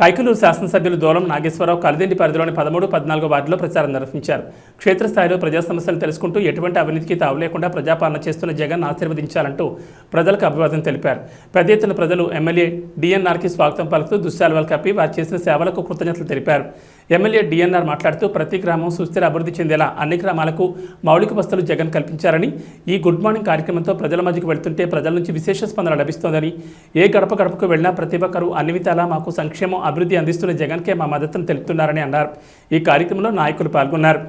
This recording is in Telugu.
కైకలూరు శాసనసభ్యులు దూలం నాగేశ్వరరావు కలిదిండి పరిధిలోని పదమూడు పద్నాలుగు వార్డులో ప్రచారం నిర్వహించారు. క్షేత్రస్థాయిలో ప్రజా సమస్యలు తెలుసుకుంటూ ఎటువంటి అవినీతికి తావు లేకుండా ప్రజాపాలన చేస్తున్న జగన్ ఆశీర్వదించాలంటూ ప్రజలకు అభివాదం తెలిపారు. పెద్ద ఎత్తున ప్రజలు ఎమ్మెల్యే డిఎన్ఆర్కి స్వాగతం పలుకుతూ దుశ్శాలువలు కప్పి వారు చేసిన సేవలకు కృతజ్ఞతలు తెలిపారు. ఎమ్మెల్యే డిఎన్ఆర్ మాట్లాడుతూ ప్రతి గ్రామం సుస్థిర అభివృద్ధి చెందేలా అన్ని గ్రామాలకు మౌలిక వసతులు జగన్ కల్పించారని ఈ గుడ్ మార్నింగ్ కార్యక్రమంతో ప్రజల మధ్యకు వెళ్తుంటే ప్రజల నుంచి విశేష స్పందన లభిస్తోందని ఏ గడప గడపకు వెళ్ళినా ప్రతి ఒక్కరూ అన్ని విధాలా మాకు సంక్షేమం అభివృద్ధి అందిస్తున్న జగన్కే మా మద్దతును తెలుపుతున్నారని అన్నారు. ఈ కార్యక్రమంలో నాయకులు పాల్గొన్నారు.